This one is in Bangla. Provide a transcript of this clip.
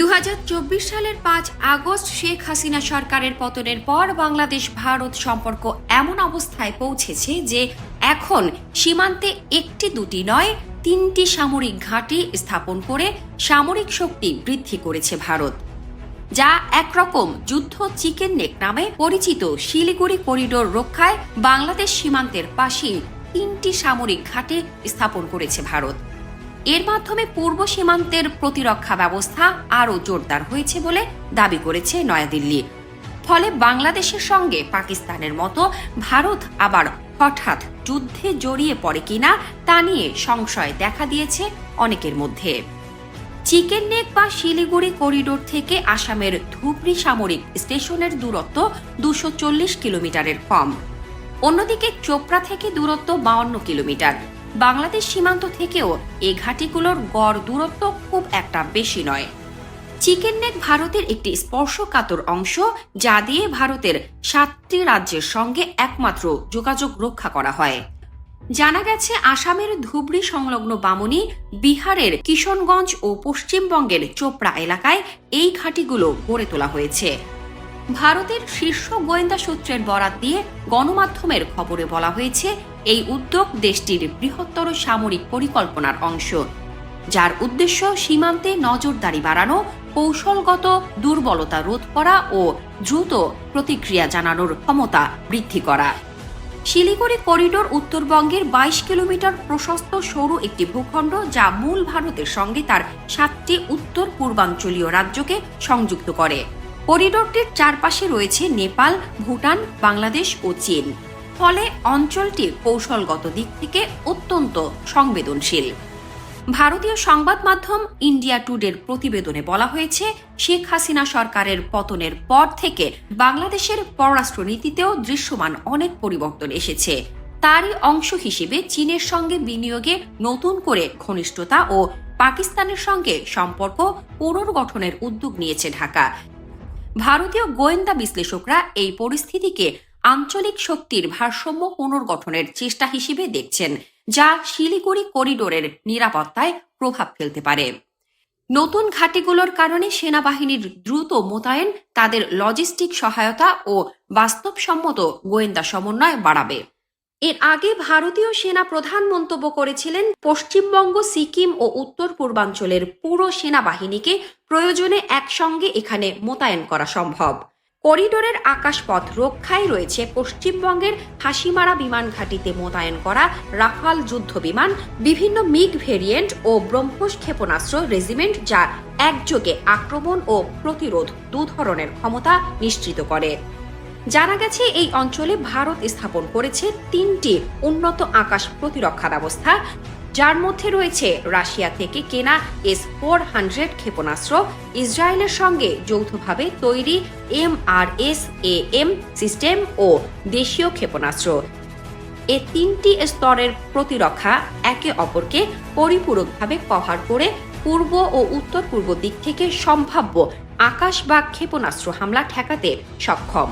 দু হাজার চব্বিশ সালের পাঁচ আগস্ট শেখ হাসিনা সরকারের পতনের পর বাংলাদেশ ভারত সম্পর্ক এমন অবস্থায় পৌঁছেছে যে এখন সীমান্তে একটি দুটি নয়, তিনটি সামরিক ঘাঁটি স্থাপন করে সামরিক শক্তি বৃদ্ধি করেছে ভারত, যা একরকম যুদ্ধ চিকেন নেক নামে পরিচিত শিলিগুড়ি করিডোর রক্ষায় বাংলাদেশ সীমান্তের পাশেই তিনটি সামরিক ঘাটে স্থাপন করেছে ভারত। এর মাধ্যমে পূর্ব সীমান্তের প্রতিরক্ষা ব্যবস্থা আরও জোরদার হয়েছে বলে দাবি করেছে নয়াদিল্লি। ফলে বাংলাদেশের সঙ্গে পাকিস্তানের মতো ভারত আবার হঠাৎ যুদ্ধে জড়িয়ে পড়ে কিনা তা নিয়ে সংশয় দেখা দিয়েছে অনেকের মধ্যে। চিকেন নেক বা শিলিগুড়ি করিডোর থেকে আসামের ধুবড়ি সামরিক স্টেশনের দূরত্ব দুশো কিলোমিটারের কম। অন্যদিকে চোপড়া থেকে দূরত্ব বাউন্ন কিলোমিটার। বাংলাদেশ সীমান্ত থেকেও এ ঘাঁটিগুলোর গড় দূরত্ব খুব একটা বেশি নয়। চিকেন নেক ভারতের একটি স্পর্শকাতর অংশ, যা দিয়ে ভারতের সাতটি রাজ্যের সঙ্গে একমাত্র যোগাযোগ রক্ষা করা হয়। জানা গেছে, আসামের ধুবড়ি সংলগ্ন বামনি, বিহারের কিশনগঞ্জ ও পশ্চিমবঙ্গের চোপড়া এলাকায় এই ঘাঁটিগুলো গড়ে তোলা হয়েছে। ভারতের শীর্ষ গোয়েন্দা সূত্রের বরাত দিয়ে গণমাধ্যমের খবরে বলা হয়েছে, এই উদ্যোগ দেশটির বৃহত্তর সামরিক পরিকল্পনার অংশ। যার উদ্দেশ্য সীমান্তে নজরদারি বাড়ানো, কৌশলগত দুর্বলতা রোধ করা ও দ্রুত প্রতিক্রিয়া জানানোর ক্ষমতা বৃদ্ধি করা। শিলিগুড়ি করিডোর উত্তরবঙ্গের বাইশ কিলোমিটার প্রশস্ত সরু একটি ভূখণ্ড যা মূল ভারতের সঙ্গে তার সাতটি উত্তর পূর্বাঞ্চলীয় রাজ্যকে সংযুক্ত করে। করিডোরটির চারপাশে রয়েছে নেপাল, ভুটান, বাংলাদেশ ও চীন। ফলে অঞ্চলটি কৌশলগত দিক থেকে অত্যন্ত সংবেদনশীল। ভারতীয় সংবাদ মাধ্যম ইন্ডিয়া টুডের প্রতিবেদনে বলা হয়েছে, শেখ হাসিনা সরকারের পতনের পর থেকে বাংলাদেশের পররাষ্ট্রনীতিতেও দৃশ্যমান অনেক পরিবর্তন এসেছে। তারই অংশ হিসেবে চীনের সঙ্গে বিনিয়োগে নতুন করে ঘনিষ্ঠতা ও পাকিস্তানের সঙ্গে সম্পর্ক পুনর্গঠনের উদ্যোগ নিয়েছে ঢাকা। ভারতীয় গোয়েন্দা বিশ্লেষকরা এই পরিস্থিতিকে আঞ্চলিক শক্তির ভারসাম্য পুনর্গঠনের চেষ্টা হিসেবে দেখছেন, যা শিলিগুড়ি করিডোরের নিরাপত্তায় প্রভাব ফেলতে পারে। নতুন ঘাটিগুলোর কারণে সেনাবাহিনীর দ্রুত মোতায়েন, তাদের লজিস্টিক সহায়তা ও বাস্তবসম্মত গোয়েন্দা সমন্বয় বাড়াবে। এর আগে ভারতীয় সেনা প্রধান মন্তব্য করেছিলেন পশ্চিমবঙ্গ, সিকিম ও উত্তর পূর্বাঞ্চলের পুরো সেনাবাহিনীকে প্রয়োজনে একসঙ্গে এখানে মোতায়েন করা সম্ভব। করিডোরের আকাশপথ রক্ষায় রয়েছে পশ্চিমবঙ্গের হাসিমারা বিমান ঘাঁটিতে মোতায়েন করা রাফাল যুদ্ধ বিমান, বিভিন্ন মিগ ভেরিয়েন্ট ও ব্রহ্মস ক্ষেপণাস্ত্র রেজিমেন্ট যা একযোগে আক্রমণ ও প্রতিরোধ দু ধরনের ক্ষমতা নিশ্চিত করে। জানা গেছে, এই অঞ্চলে ভারত স্থাপন করেছে তিনটি উন্নত আকাশ প্রতিরক্ষা ব্যবস্থা। যার মধ্যে রয়েছে রাশিয়া থেকে কেনা এস ফোর হান্ড্রেড ক্ষেপণাস্ত্র, ইসরায়েলের সঙ্গে যৌথভাবে তৈরি M R S A M system ও দেশীয় ক্ষেপণাস্ত্র। এ তিনটি স্তরের প্রতিরক্ষা একে অপরকে পরিপূরকভাবে কভার করে পূর্ব ও উত্তর পূর্ব দিক থেকে সম্ভাব্য আকাশ বা ক্ষেপণাস্ত্র হামলা ঠেকাতে সক্ষম।